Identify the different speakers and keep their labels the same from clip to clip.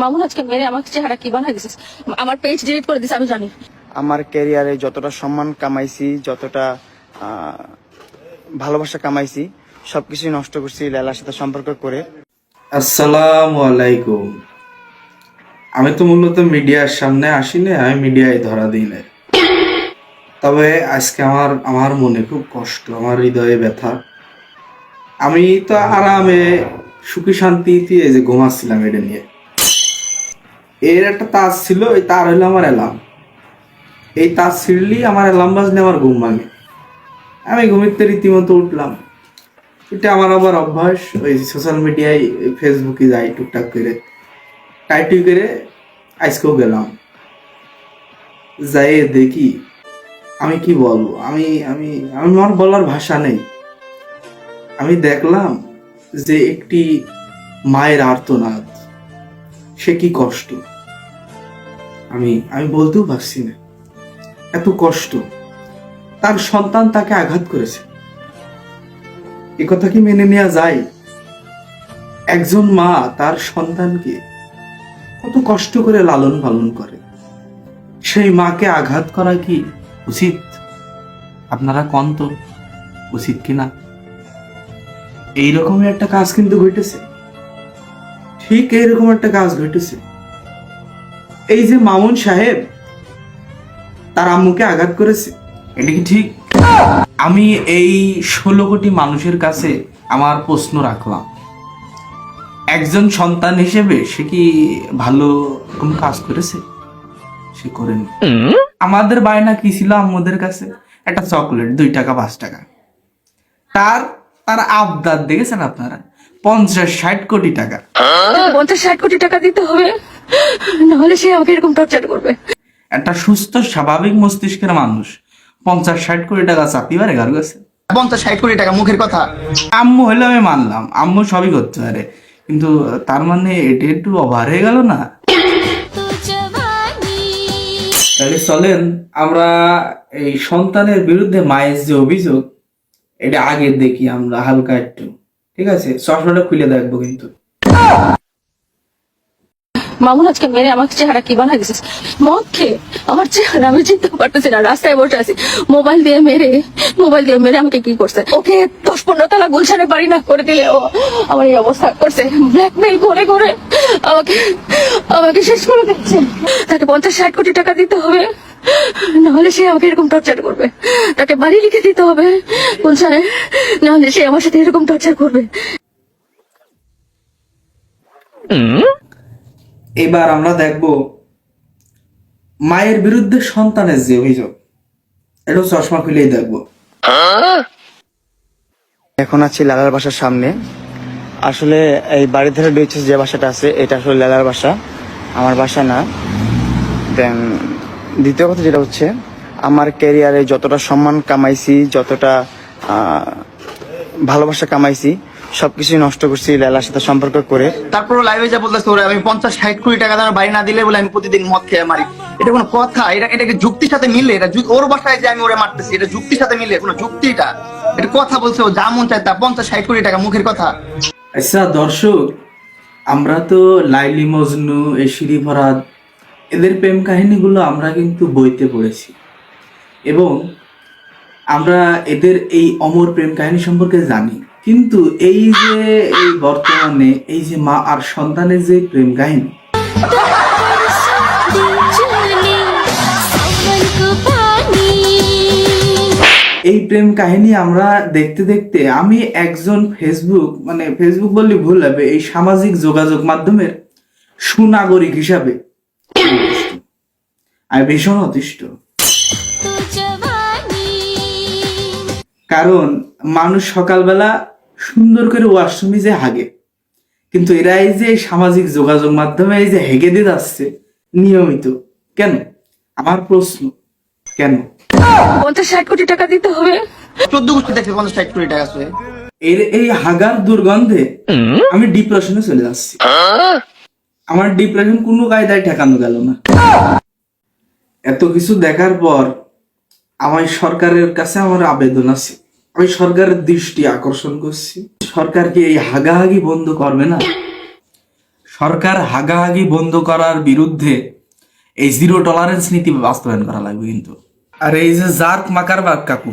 Speaker 1: মামুন আজকে মেরে আমার চেহারা কি বানাই দিছিস? আমার পেজ ডিলিট করে দিস আমি জানি।
Speaker 2: আমার ক্যারিয়ারে যতটা সম্মান কামাইছি যতটা ভালোবাসা কামাইছি সবকিছুই নষ্ট করছি লেলার সাথে সম্পর্ক করে।
Speaker 3: আসসালামু আলাইকুম। আমি তো মূলত মিডিয়ার সামনে আসিনি আমি মিডিয়ায় ধরা দিই না তবে আজকে আমার আমার মনে খুব কষ্ট আমার হৃদয়ে ব্যথা। আমি তো আরামে সুখী শান্তিতে এই যে ঘুমাচ্ছিলাম এটা নিয়ে। এর একটা তাজ ছিল, এই তার হইল আমার অ্যালার্ম এই তাজ ছিঁড়লি আমার অ্যালার্ম বাজলে আমার ঘুম ভাঙে। আমি ঘুমিতে রীতিমতো উঠলাম। এটা আমার আবার অভ্যাস, ওই সোশ্যাল মিডিয়ায় ফেসবুকে যাই, টুকটাক করে। টাইটুই করে আজকেও গেলাম। যাই দেখি আমি কি বলব? আমি আমি আমি আমার বলার ভাষা নেই। আমি দেখলাম যে একটি মায়ের আর্তনাদ। সে কি কষ্ট। আমি আমি বলতেও পারছি না। এত কষ্ট। তার সন্তান তাকে আঘাত করেছে। এ কথা কি মেনে নেওয়া যায়? একজন মা তার সন্তানকে কত কষ্ট করে লালন পালন করে। সেই মাকে আঘাত করা কি উচিত? আপনারা কন তো? উচিত কিনা এইরকমই একটা কাজ কিন্তু ঘটেছে। ঠিক এইরকম একটা কাজ ঘটেছে। এই যে মামুন সাহেব, তার আম্মুকে আঘাত করেছে। এটা কি ঠিক? আমি এই ষোলো কোটি মানুষের কাছে আমার প্রশ্ন রাখলাম। একজন সন্তান হিসেবে সে কি ভালো কোনো কাজ করেছে? সে করেনি। আমাদের বায়না কি ছিল আমাদের কাছে? একটা চকলেট, দুই টাকা, পাঁচ টাকা। তার তার আবদার দেখেছেন আপনারা? পঞ্চাশ ষাট কোটি টাকা।
Speaker 1: পঞ্চাশ ষাট কোটি টাকা দিতে হবে? নাহলে সে আমাকে এরকম টর্চার করবে।
Speaker 3: একটা সুস্থ স্বাভাবিক মস্তিষ্কের মানুষ পঞ্চাশ ষাট কোটি টাকা চাকরি পারে কারও কাছে।
Speaker 4: পঞ্চাশ ষাট কোটি টাকা মুখের কথা।
Speaker 3: আম্মু হলে আমি মানলাম আম্মু সবই করতে পারে। কিন্তু তার মানে এটা একটু ওভার হয়ে গেল না? তাহলে চলেন আমরা এই সন্তানের বিরুদ্ধে মায়ের যে অভিযোগ এটা আগে দেখি আমরা হালকা একটু। ঠিক আছে? চশমাটা খুলে দেখব কিন্তু।
Speaker 1: মামুন আজকে মেরে আমার চেহারা কি বানাই দিছিস মদ খেয়ে আমার চেহারা আমি চিনতে পারতেছি না, রাস্তায় বসে আছি। মোবাইল দিয়ে মেরে, মোবাইল দিয়ে মেরে আমাকে কি করছে? ওকে দশ পনেরো তালা গুলশানে বাড়ি না করে দিলে ও আমার এই অবস্থা করছে। ব্ল্যাকমেল করে করে আমাকে আমাকে শেষ করে দিচ্ছে। তাকে পঞ্চাশ ষাট কোটি টাকা দিতে হবে, নাহলে সে আমাকে এরকম টর্চার করবে। তাকে বাড়ি লিখে দিতে হবে গুলশানে, নাহলে সে আমার সাথে এরকম টর্চার করবে।
Speaker 3: এবার আমরা দেখব মায়ের বিরুদ্ধে সন্তানের যে অভিযোগ, এটা চশমা খুলেই দেখব।
Speaker 2: এখন আছি লালার বাসার সামনে। আসলে এই বাড়ি ধারে রয়েছে যে বাসাটা আছে, এটা আসলে লালার বাসা, আমার বাসা না। দেন দ্বিতীয় কথা যেটা হচ্ছে, আমার ক্যারিয়ারে যতটা সম্মান কামাইছি, যতটা ভালোবাসা কামাইছি সবকিছুই নষ্ট করছি লেলার সাথে সম্পর্ক করে।
Speaker 4: তারপর লাইভে যা বলতেছে ওরে আমি পঞ্চাশ ষাট কোটি টাকা আমার বাড়ি না দিলে বলে আমি প্রতিদিন মদ খেয়ে মারি। এটা কোনো কথা এটা এটাকে যুক্তির সাথে মিলে? এটা ওর বাসায় যে আমি ওরে মারতেছি এটা যুক্তির সাথে মিলে? কোনো যুক্তি এটা? এটা কথা বলছে ও যা মন চায় তা পঞ্চাশ ষাট কোটি টাকা মুখের কথা।
Speaker 3: আচ্ছা দর্শক আমরা তো লাইলি মজনু এই সিঁড়ি ফরাদ এদের প্রেম কাহিনীগুলো আমরা কিন্তু বইতে পড়েছি। এবং আমরা এদের এই অমর প্রেম কাহিনী সম্পর্কে জানি। কিন্তু এই যে এই বর্তমানে, এই যে মা আর সন্তানের যে প্রেম কাহিনী। এই প্রেম কাহিনী আমরা দেখতে দেখতে আমি একজন ফেসবুক মানে ফেসবুক বললে ভুল হবে, এই সামাজিক যোগাযোগ মাধ্যমের সুনাগরিক হিসাবে আমি ভীষণ অতিষ্ঠ। কারণ মানুষ সকালবেলা সুন্দর করে ওয়াশরুমে যে হাগে। কিন্তু এরা এই যে সামাজিক যোগাযোগ মাধ্যমে এই যে হেগে দিয়ে যাচ্ছে নিয়মিত। কেন? আমার প্রশ্ন কেন?
Speaker 1: পঞ্চাশ ষাট কোটি টাকা দিতে হবে।
Speaker 4: চোদ্দ গোষ্ঠী দেখছে পঞ্চাশ ষাট কোটি টাকা আছে।
Speaker 3: এর এই হাগার দুর্গন্ধে আমি ডিপ্রেশনে চলে যাচ্ছি। আমার ডিপ্রেশন কোনো কায়দায় ঠেকানো গেল না। এত কিছু দেখার পর আমার সরকারের কাছে আমার আবেদন আছে। আমি সরকারের দৃষ্টি আকর্ষণ করছি। সরকার কি এই হাগাহাগি বন্ধ করবে না? সরকার হাগাহাগি বন্ধ করার বিরুদ্ধে এই জিরো টলারেন্স নীতি বাস্তবায়ন করা লাগবে কিন্তু। আর এই যে জার্ক মাকার বাগ কাকু,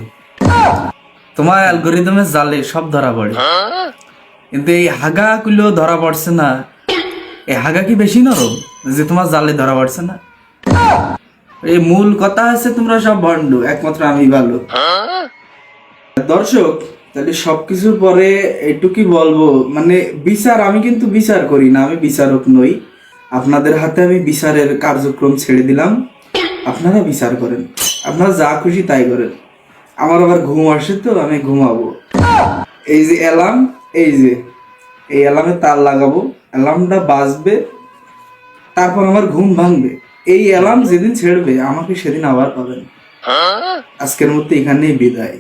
Speaker 3: তোমার অ্যালগোরিদমে জালে সব ধরা পড়ে। কিন্তু এই হাগা গুলো ধরা পড়ছে না। এই হাগা কি বেশি নরম, যে তোমার জালে ধরা পড়ছে না? এই মূল কথা আছে তোমরা সব ভণ্ড, একমাত্র আমি ভালো। দর্শক, তাহলে সবকিছুর পরে এটুকুই বলব মানে বিচার, আমি কিন্তু বিচার করি না, আমি বিচারক নই। আপনাদের হাতে আমি বিচারের কার্যক্রম ছেড়ে দিলাম। আপনারা বিচার করেন। আপনারা যা খুশি তাই করেন। আমার আবার ঘুম আসে তো, আমি ঘুমাবো। এই যে অ্যালার্ম এই যে, এই অ্যালার্মে তার লাগাবো। অ্যালার্মটা বাজবে, তারপর আমার ঘুম ভাঙবে। এই অ্যালার্ম যেদিন ছেড়বে, আমাকে সেদিন আবার পাবেন। আজকের মধ্যে এখানেই বিদায়।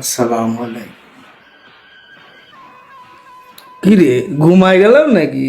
Speaker 3: আসসালাম আলাইকুম। কি রে ঘুমাই গেলাম নাকি?